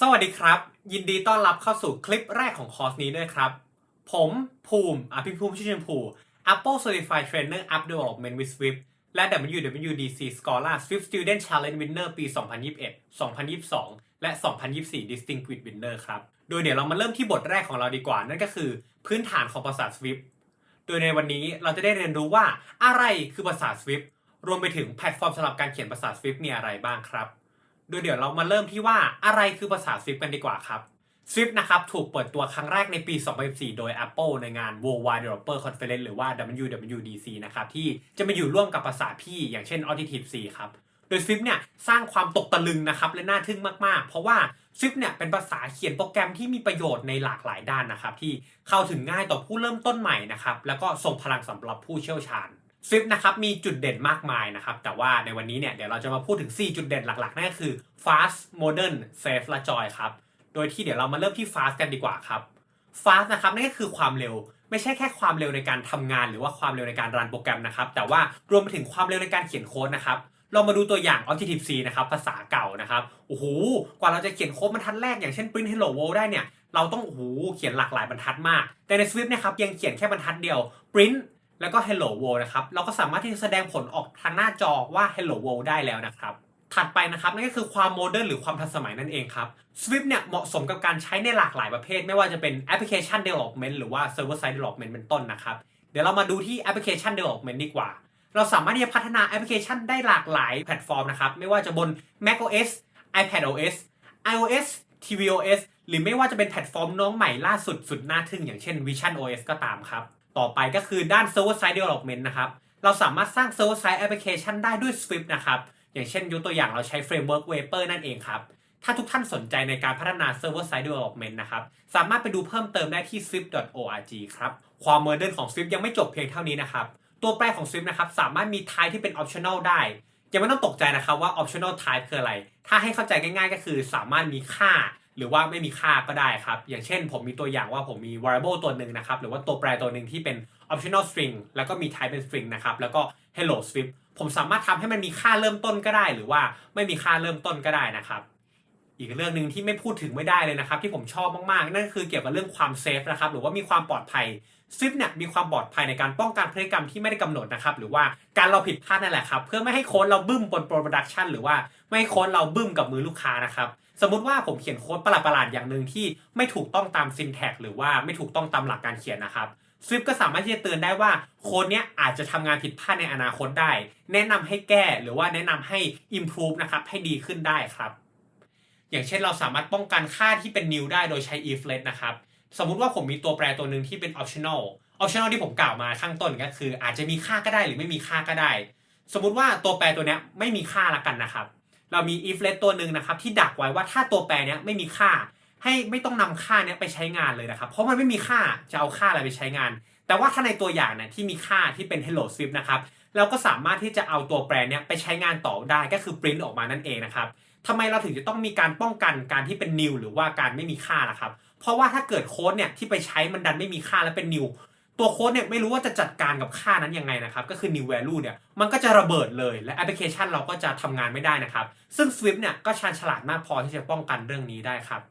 สวัสดีครับ ยินดีต้อนรับเข้าสู่คลิปแรกของคอร์สนี้ด้วยครับ ผมภูมิอภิภูมิชื่อชมพู Apple Certified Trainer App Development with Swift และ WWDC Scholar Swift Student Challenge Winner ปี 2021 2022 และ 2024 Distinguished Winner ครับ โดยเดี๋ยวเรามาเริ่มที่บทแรกของเราดีกว่า นั่นก็คือพื้นฐานของภาษา Swift โดยในวันนี้เราจะได้เรียนรู้ว่าอะไรคือภาษา Swift รวมไปถึงแพลตฟอร์มสำหรับการเขียนภาษา Swift มีอะไรบ้างครับ ดยเดี๋ยวเรามาเริ่มที่ว่าอะไรคือภาษา Swift กันดีกว่าครับ Swift นะครับถูกเปิดตัวครั้งแรกในปี 2014 โดย Apple ในงาน Worldwide Developer Conference หรือว่า WWDC นะครับที่จะมาอยู่ร่วมกับภาษาพี่อย่างเช่น Auditive C ครับโดย Swift เนี่ยสร้างความตกตะลึงนะครับและน่าทึ่งมากๆ เพราะว่า Swift เนี่ยเป็นภาษาเขียนโปรแกรมที่มีประโยชน์ในหลากหลายด้านนะครับที่เข้าถึงง่ายต่อผู้เริ่มต้นใหม่นะครับแล้วก็ส่งพลังสำหรับผู้เชี่ยวชาญ Swift นะครับมีจุดเด่นมากมายนะครับ แต่ว่าในวันนี้เนี่ยเดี๋ยวเราจะมาพูดถึง 4 จุดเด่นหลักๆนั่นก็คือ fast modern safe และ joy ครับ โดยที่เดี๋ยวเรามาเริ่มที่ fast กันดีกว่าครับ fast นะครับนั่นก็คือความเร็ว ไม่ใช่แค่ความเร็วในการทำงาน หรือว่าความเร็วในการรันโปรแกรมนะครับ แต่ว่ารวมไปถึงความเร็วในการเขียนโค้ดนะครับเรามาดูตัวอย่าง Objective C นะครับภาษาเก่านะครับโอ้โหกว่าเราจะเขียนโค้ดบรรทัดแรกอย่างเช่น print hello world ได้เนี่ยเราต้องโอ้โหเขียนหลากหลายบรรทัดมาก แต่ใน Swift เนี่ยครับยังเขียนแค่บรรทัดเดียว print แล้วก็ hello world นะครับเราก็สามารถที่จะแสดงผลออกทางหน้าจอว่า hello world ได้แล้วนะครับถัดไปนะครับนั่นก็คือความโมเดิร์นหรือความทันสมัยนั่นเองครับ Swift เนี่ยเหมาะสมกับการใช้ในหลากหลายประเภท ไม่ว่าจะเป็นแอปพลิเคชัน development หรือว่า server side development เป็นต้นนะครับ เดี๋ยวเรามาดูที่แอปพลิเคชัน development ดีกว่า เราสามารถที่จะพัฒนาแอปพลิเคชันได้หลากหลายแพลตฟอร์มนะครับ ไม่ว่าจะบน macOS iPadOS iOS tvOS หรือไม่ว่าจะเป็นแพลตฟอร์มน้องใหม่ล่าสุดสุดน่าทึ่งอย่างเช่น visionOS ก็ตามครับ ต่อไปก็คือด้าน server side development นะครับ เราสามารถสร้าง server side application ได้ด้วย Swift นะครับ อย่างเช่นยกตัวอย่างเราใช้ framework Vapor นั่นเองครับ ถ้าทุกท่านสนใจในการพัฒนา server side development นะครับ สามารถไปดูเพิ่มเติมได้ที่ swift.org ครับ ความโมเดิร์นของ Swift ยังไม่จบเพียงเท่านี้นะครับ ตัวแปรของ Swift นะครับสามารถมี type ที่เป็น optional ได้ ยังไม่ต้องตกใจนะครับว่า optional type คืออะไร ถ้าให้เข้าใจง่าย ๆ ก็คือสามารถมีค่า หรือว่าไม่มีค่าก็ได้ครับ อย่างเช่นผมมีตัวอย่างว่าผมมี variable ตัวหนึ่งนะครับ หรือว่าตัวแปรตัวหนึ่งที่เป็น optional string แล้วก็มี type เป็น string นะครับ แล้วก็ hello Swift ผมสามารถทำให้มันมีค่าเริ่มต้นก็ได้ หรือว่าไม่มีค่าเริ่มต้นก็ได้นะครับ อีกเรื่องหนึ่งที่ไม่พูดถึงไม่ได้เลยนะครับ ที่ผมชอบมากๆ นั่นคือเกี่ยวกับเรื่องความเซฟนะครับ หรือว่ามีความปลอดภัย Swift เนี่ยมีความปลอดภัยในการป้องกันพฤติกรรมที่ไม่ได้กำหนดนะครับหรือว่าการเราผิดพลาดนั่นแหละครับเพื่อไม่ให้โค้ดเราบึ้มบนโปรดักชันหรือว่าไม่ให้โค้ดเราบึ้มกับมือลูกค้านะครับสมมุติว่าผมเขียนโค้ดประหลาดๆอย่างหนึ่งที่ไม่ถูกต้องตาม syntax หรือว่าไม่ถูกต้องตามหลักการเขียนนะครับ Swift ก็สามารถที่จะเตือนได้ว่าโค้ดเนี้ยอาจจะทำงานผิดพลาดในอนาคตได้ แนะนำให้แก้หรือว่าแนะนำให้ improve นะครับให้ดีขึ้นได้ครับ อย่างเช่นเราสามารถป้องกันค่าที่เป็น new ได้โดยใช้ if let นะครับ สมมุติว่าผมมีตัวแปรตัวหนึ่งที่เป็น optional optional ที่ผมกล่าวมาข้างต้นก็คือ อาจจะมีค่าก็ได้หรือไม่มีค่าก็ได้ สมมุติว่าตัวแปรตัวนี้ไม่มีค่าละกันนะครับ เรามี if let ตัวหนึ่งนะครับที่ดักไว้ว่าถ้าตัวแปรนี้ไม่มีค่า ให้ไม่ต้องนำค่าเนี้ยไปใช้งานเลยนะครับ เพราะมันไม่มีค่าจะเอาค่าอะไรไปใช้งาน แต่ว่าถ้าในตัวอย่างเนี่ยที่มีค่าที่เป็น hello swift นะครับเราก็สามารถที่จะเอาตัวแปรเนี้ยไปใช้งานต่อได้ก็คือ print ออกมานั่นเองนะครับทำไมเราถึงจะต้องมีการป้องกันการที่เป็น new หรือว่าการไม่มีค่าล่ะครับ เพราะว่าถ้าเกิดโค้ดเนี่ยที่ไปใช้มันดันไม่มีค่าและเป็น new ตัวโค้ดเนี่ยไม่รู้ว่าจะจัดการกับค่านั้นยังไงนะครับก็คือ new value เนี่ยมันก็จะระเบิดเลยและแอปพลิเคชันเราก็จะทำงานไม่ได้นะครับซึ่ง Swift เนี่ยก็ชาญฉลาดมากพอที่จะป้องกันเรื่องนี้ได้ครับ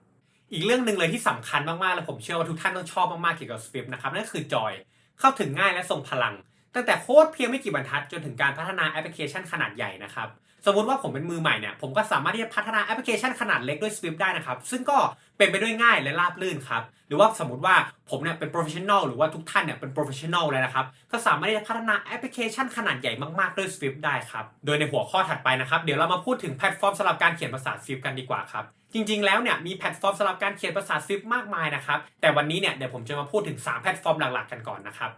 อีกเรื่องหนึ่งเลยที่สำคัญมากๆและผมเชื่อว่าทุกท่านต้องชอบมากๆเกี่ยวกับ Swift นะครับนั่นคือ Joy เข้าถึงง่ายและทรงพลัง ตั้งแต่โค้ดเพียงไม่กี่บรรทัดจนถึงการพัฒนาแอปพลิเคชันขนาดใหญ่นะครับสมมติว่าผมเป็นมือใหม่เนี่ยผมก็สามารถที่จะพัฒนาแอปพลิเคชันขนาดเล็กด้วย Swift ได้นะครับ ซึ่งก็เป็นไปด้วยง่ายและราบรื่นครับ หรือว่าสมมติว่าผมเนี่ยเป็น professional หรือว่าทุกท่านเนี่ยเป็น professional เลยนะครับ ก็สามารถที่จะพัฒนาแอปพลิเคชันขนาดใหญ่มากๆด้วย Swift ได้ครับ โดยในหัวข้อถัดไปนะครับ เดี๋ยวเรามาพูดถึงแพลตฟอร์มสำหรับการเขียนภาษา Swift กันดีกว่าครับจริงๆ แล้วเนี่ยมีแพลตฟอร์มสำหรับการเขียนภาษา Swift มากมายนะครับแต่วันนี้เนี่ยเดี๋ยวผมจะมาพูดถึง 3 แพลตฟอร์มหลักๆ กันก่อนนะครับ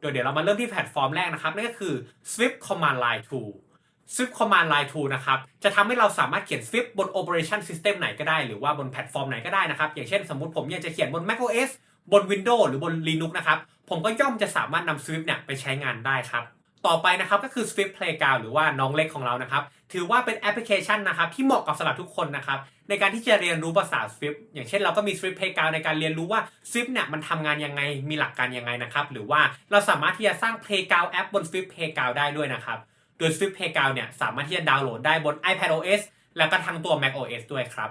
โดยเดี๋ยวเรามาเริ่มที่แพลตฟอร์มแรกนะครับนั่นก็คือ Swift Command Line Tool Swift Command Line Tool นะครับจะทำให้เราสามารถเขียน Swift บน Operation System ไหนก็ได้ หรือว่าบนแพลตฟอร์มไหนก็ได้นะครับ อย่างเช่นสมมติผมอยากจะเขียนบน macOS บน Windows หรือบน Linux นะครับผมก็ย่อมจะสามารถนำ Swift เนี่ยไปใช้งานได้ครับต่อไปนะครับก็คือ Swift Playground หรือว่าน้องเล็กของเรานะครับถือว่าเป็นแอปพลิเคชันนะครับที่เหมาะกับสำหรับทุกคนนะครับ ในการที่จะเรียนรู้ภาษา Swift อย่างเช่นเราก็มี Swift Playground ในการเรียนรู้ว่า Swift เนี่ยมันทำงานยังไงมีหลักการยังไงนะครับ หรือว่าเราสามารถที่จะสร้าง Playground แอปบน Swift Playground ได้ด้วยนะครับโดย Swift Playground เนี่ยสามารถที่จะดาวน์โหลดได้บน iPadOS แล้วก็ทั้งตัว macOS ด้วยครับ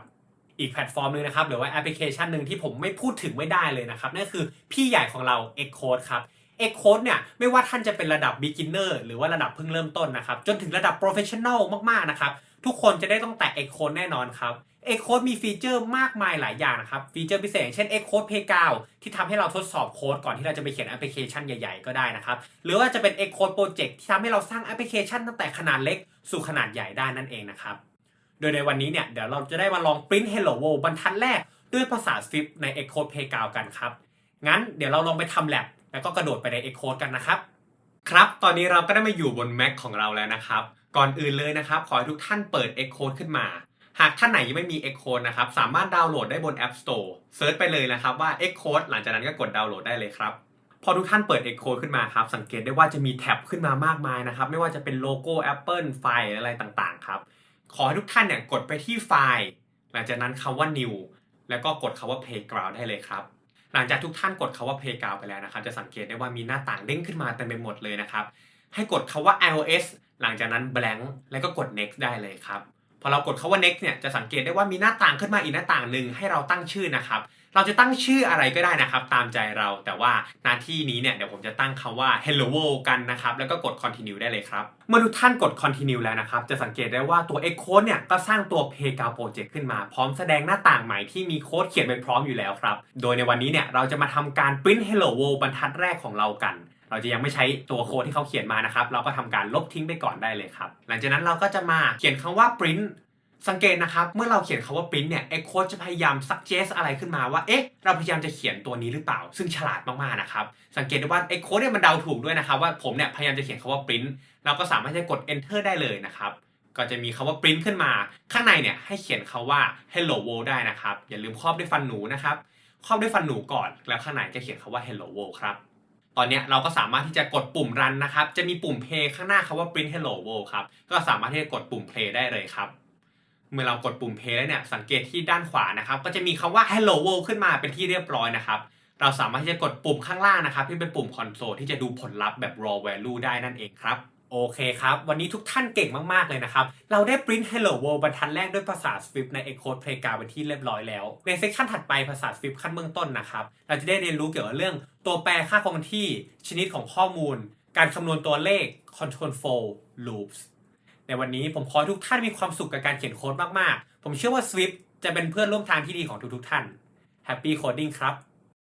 อีกแพลตฟอร์มหนึงนะครับหรือว่าแอปพลิเคชันหนึ่งที่ผมไม่พูดถึงไม่ได้เลยนะครับนั่นคือพี่ใหญ่ของเรา Xcode ครับ Xcode เนี่ยไม่ว่าท่านจะเป็นระดับ beginner หรือว่าระดับเพิ่งเริ่มต้นนะครับจนถึงระดับ professional มากๆนะครับ ทุกคนจะได้ต้องแตะ Xcode แน่นอนครับ Xcode มีฟีเจอร์มากมายหลายอย่างนะครับ ฟีเจอร์พิเศษเช่น Xcode Playground ที่ทำให้เราทดสอบโค้ดก่อนที่เราจะไปเขียนแอปพลิเคชันใหญ่ๆ ก็ได้นะครับ หรือว่าจะเป็น Xcode Project ที่ทำให้เราสร้างแอปพลิเคชันตั้งแต่ขนาดเล็กสู่ขนาดใหญ่ได้นั่นเองนะครับ โดยในวันนี้เนี่ยเดี๋ยวเราจะได้มาลอง print hello world บรรทัดแรกด้วยภาษา Swift ใน Xcode Playground กันครับ งั้นเดี๋ยวเราลองไปทำ lab แล้วก็กระโดดไปใน Xcode กันนะครับ ครับ ตอนนี้เราก็ได้มาอยู่บน Mac ของเราแล้วนะครับ ก่อนอื่นเลยนะครับ ขอให้ทุกท่านเปิด Xcode ขึ้นมา หากท่านไหนยังไม่มี Xcode นะครับ สามารถดาวน์โหลดได้บน App Store เซิร์ชไปเลยนะครับว่า Xcode หลังจากนั้นก็กดดาวน์โหลดได้เลยครับ พอทุกท่านเปิด Xcode ขึ้นมาครับ สังเกตได้ว่าจะมีแท็บขึ้นมามากมายนะครับ ไม่ว่าจะเป็นโลโก้ Apple ไฟล์อะไรต่างๆครับ ขอให้ทุกท่านเนี่ยกดไปที่ไฟล์ หลังจากนั้นคำว่า new แล้วก็กดคำว่า playground ได้เลยครับหลังจากทุกท่านกดคำว่า playground ไปแล้วนะครับ จะสังเกตได้ว่ามีหน้าต่างเด้งขึ้นมาเต็มไปหมดเลยนะครับ ให้กดคำว่า iOS หลังจากนั้น blank แล้วก็กด next ได้เลยครับ พอเรากดคำว่า next เนี่ยจะสังเกตได้ว่ามีหน้าต่างขึ้นมาอีกหน้าต่างหนึ่งให้เราตั้งชื่อนะครับ เราจะตั้งชื่ออะไรก็ได้นะครับ ตามใจเรา แต่ว่าหน้าที่นี้เนี่ยเดี๋ยวผมจะตั้งคำว่า hello world กันนะครับ แล้วก็กด continue ได้เลยครับ เมื่อทุกท่านกด continue แล้วนะครับ จะสังเกตได้ว่าตัว Xcode เนี่ยก็สร้างตัว playground project ขึ้นมา พร้อมแสดงหน้าต่างใหม่ที่มีโค้ดเขียนไปพร้อมอยู่แล้วครับ โดยในวันนี้เนี่ยเราจะมาทำการ print hello world บรรทัดแรกของเรากัน เราจะยังไม่ใช้ตัวโค้ดที่เขาเขียนมานะครับ เราก็ทำการลบทิ้งไปก่อนได้เลยครับ หลังจากนั้นเราก็จะมาเขียนคำว่า print สังเกตนะครับ เมื่อเราเขียนคาว่า print เนี่ย Xcode จะพยายาม suggest อะไรขึ้นมาว่า เอ๊ะ เราพยายามจะเขียนตัวนี้หรือเปล่า ซึ่งฉลาดมากๆนะครับ สังเกตได้ว่า Xcode เนี่ยมันเดาถูกด้วยนะครับ ว่าผมเนี่ยพยายามจะเขียนคาว่า print เราก็สามารถจะกด enter ได้เลยนะครับ ก็จะมีคาว่า print ขึ้นมา ข้างในเนี่ยให้เขียนคาว่า hello world ได้นะครับ อย่าลืมครอบด้วยฟันหนูนะครับ ครอบด้วยฟันหนูก่อน แล้วข้างในจะเขียนคาว่า hello world ครับ ตอนนี้เราก็สามารถที่จะกดปุ่มรันนะครับ จะมีปุ่ม play ข้างหน้าคาว่า print hello world ครับ ก็สามารถที่จะกดปุ่ม play ได้เลยครับ เมื่อเรากดปุ่ม play แล้วเนี่ย สังเกตที่ด้านขวานะครับ ก็จะมีคำว่า hello world ขึ้นมาเป็นที่เรียบร้อยนะครับ เราสามารถที่จะกดปุ่มข้างล่างนะครับ ที่เป็นปุ่ม console ที่จะดูผลลัพธ์แบบ raw value ได้นั่นเองครับ โอเคครับ วันนี้ทุกท่านเก่งมาก ๆ เลยนะครับ เราได้ print hello world บรรทัดแรกด้วยภาษา Swift ใน Xcode Playground เป็นที่เรียบร้อยแล้ว ในเซสชันถัดไปภาษา Swift ขั้นเบื้องต้นนะครับ เราจะได้เรียนรู้เกี่ยวกับเรื่อง ตัวแปรค่าคงที่ชนิดของข้อมูล การคำนวณตัวเลข control flow loops ในวันนี้ผมขอให้ทุกท่านมีความสุขกับการเขียนโค้ดมาก ๆ ผมเชื่อว่า Swift จะเป็นเพื่อนร่วมทางที่ดีของทุกๆท่าน Happy Coding ครับ